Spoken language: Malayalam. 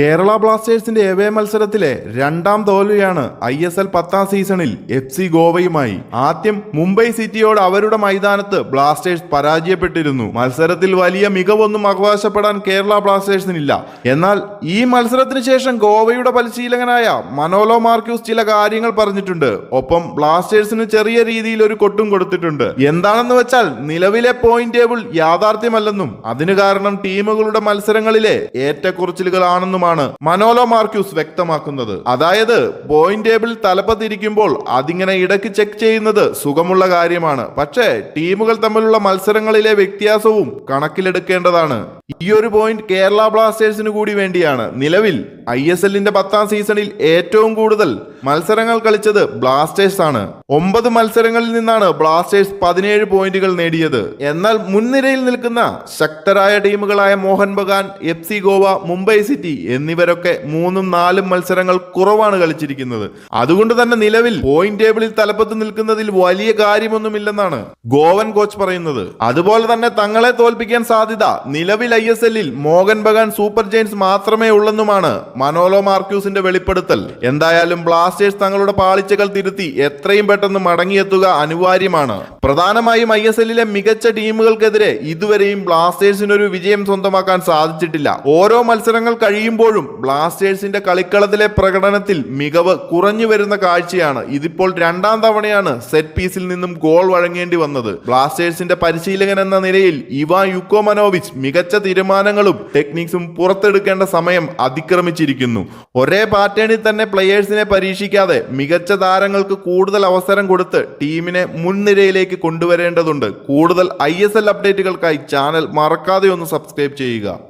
കേരള ബ്ലാസ്റ്റേഴ്സിന്റെ എവേ മത്സരത്തിലെ രണ്ടാം തോൽവിയാണ് ഐ എസ് എൽ പത്താം സീസണിൽ എഫ് സി ഗോവയുമായി. ആദ്യം മുംബൈ സിറ്റിയോട് അവരുടെ മൈതാനത്ത് ബ്ലാസ്റ്റേഴ്സ് പരാജയപ്പെട്ടിരുന്നു. മത്സരത്തിൽ വലിയ മികവൊന്നും അവകാശപ്പെടാൻ കേരള ബ്ലാസ്റ്റേഴ്സിനില്ല. എന്നാൽ ഈ മത്സരത്തിന് ശേഷം ഗോവയുടെ പരിശീലകനായ മനോലോ മാർക്യൂസ് ചില കാര്യങ്ങൾ പറഞ്ഞിട്ടുണ്ട്. ഒപ്പം ബ്ലാസ്റ്റേഴ്സിന് ചെറിയ രീതിയിൽ ഒരു കൊട്ടും കൊടുത്തിട്ടുണ്ട്. എന്താണെന്ന് വെച്ചാൽ നിലവിലെ പോയിന്റ് ടേബിൾ യാഥാർത്ഥ്യമല്ലെന്നും അതിന് കാരണം ടീമുകളുടെ മത്സരങ്ങളിലെ ഏറ്റക്കുറച്ചിലുകളാണെന്നുമാണ് മനോലോ മാർക്യൂസ് വ്യക്തമാക്കുന്നത്. അതായത് പോയിന്റ് ടേബിൾ തലപ്പത്തിരിക്കുമ്പോൾ അതിങ്ങനെ ഇടയ്ക്ക് ചെക്ക് ചെയ്യുന്നത് സുഖമുള്ള കാര്യമാണ്. പക്ഷേ ടീമുകൾ തമ്മിലുള്ള മത്സരങ്ങളിലെ വ്യത്യാസവും കണക്കിലെടുക്കേണ്ടതാണ്. ഈ ഒരു പോയിന്റ് കേരള ബ്ലാസ്റ്റേഴ്സിന് കൂടി വേണ്ടിയാണ്. നിലവിൽ ഐ എസ് എല്ലിന്റെ പത്താം സീസണിൽ ഏറ്റവും കൂടുതൽ മത്സരങ്ങൾ കളിച്ചത് ബ്ലാസ്റ്റേഴ്സ് ആണ്. ഒമ്പത് മത്സരങ്ങളിൽ നിന്നാണ് ബ്ലാസ്റ്റേഴ്സ് പതിനേഴ് പോയിന്റുകൾ നേടിയത്. എന്നാൽ മുൻനിരയിൽ നിൽക്കുന്ന ശക്തരായ ടീമുകളായ Mohun Bagan F C Goa Mumbai City എന്നിവരൊക്കെ മൂന്നും നാലും മത്സരങ്ങൾ കുറവാണ് കളിച്ചിരിക്കുന്നത്. അതുകൊണ്ട് തന്നെ നിലവിൽ പോയിന്റ് ടേബിളിൽ തലപ്പത്ത് നിൽക്കുന്നതിൽ വലിയ കാര്യമൊന്നുമില്ലെന്നാണ് ഗോവൻ കോച്ച് പറയുന്നത്. അതുപോലെ തന്നെ തങ്ങളെ തോൽപ്പിക്കാൻ സാധ്യത നിലവിൽ ഐ എസ് എല്ലിൽ മോഹൻ ബഗാൻ സൂപ്പർ ജെയിൻസ് മാത്രമേ ഉള്ളെന്നുമാണ് മനോലോ മാർക്യൂസിന്റെ വെളിപ്പെടുത്തൽ. എന്തായാലും ബ്ലാസ്റ്റേഴ്സ് തങ്ങളുടെ പാളിച്ചകൾ തിരുത്തി എത്രയും പെട്ടെന്ന് മടങ്ങിയെത്തുക അനിവാര്യമാണ്. പ്രധാനമായും ഐ എസ് എല്ലിലെ മികച്ച ടീമുകൾക്കെതിരെ ഇതുവരെയും ബ്ലാസ്റ്റേഴ്സിന് ഒരു വിജയം സ്വന്തമാക്കാൻ സാധിച്ചിട്ടില്ല. ഓരോ മത്സരങ്ങൾ കഴിയുമ്പോഴും ബ്ലാസ്റ്റേഴ്സിന്റെ കളിക്കളത്തിലെ പ്രകടനത്തിൽ മികവ് കുറഞ്ഞു വരുന്ന കാഴ്ചയാണ്. ഇതിപ്പോൾ രണ്ടാം തവണയാണ് സെറ്റ് പീസിൽ നിന്നും ഗോൾ വഴങ്ങേണ്ടി വന്നത്. ബ്ലാസ്റ്റേഴ്സിന്റെ പരിശീലകൻ എന്ന നിലയിൽ ഇവാൻ യുക്കോമനോവിച്ച് മികച്ച തീരുമാനങ്ങളും ടെക്നിക്സും പുറത്തെടുക്കേണ്ട സമയം അതിക്രമിച്ചിരിക്കുന്നു ഒരേ പാറ്റേണിൽ തന്നെ പ്ലെയേഴ്സിനെ പരീക്ഷിക്കാതെ മികച്ച താരങ്ങൾക്ക് കൂടുതൽ അവസരം കൊടുത്ത് ടീമിനെ മുൻനിരയിലേക്ക് കൊണ്ടുവരേണ്ടതുണ്ട്. കൂടുതൽ ഐ അപ്ഡേറ്റുകൾക്കായി ചാനൽ മറക്കാതെ ഒന്ന് സബ്സ്ക്രൈബ് ചെയ്യുക.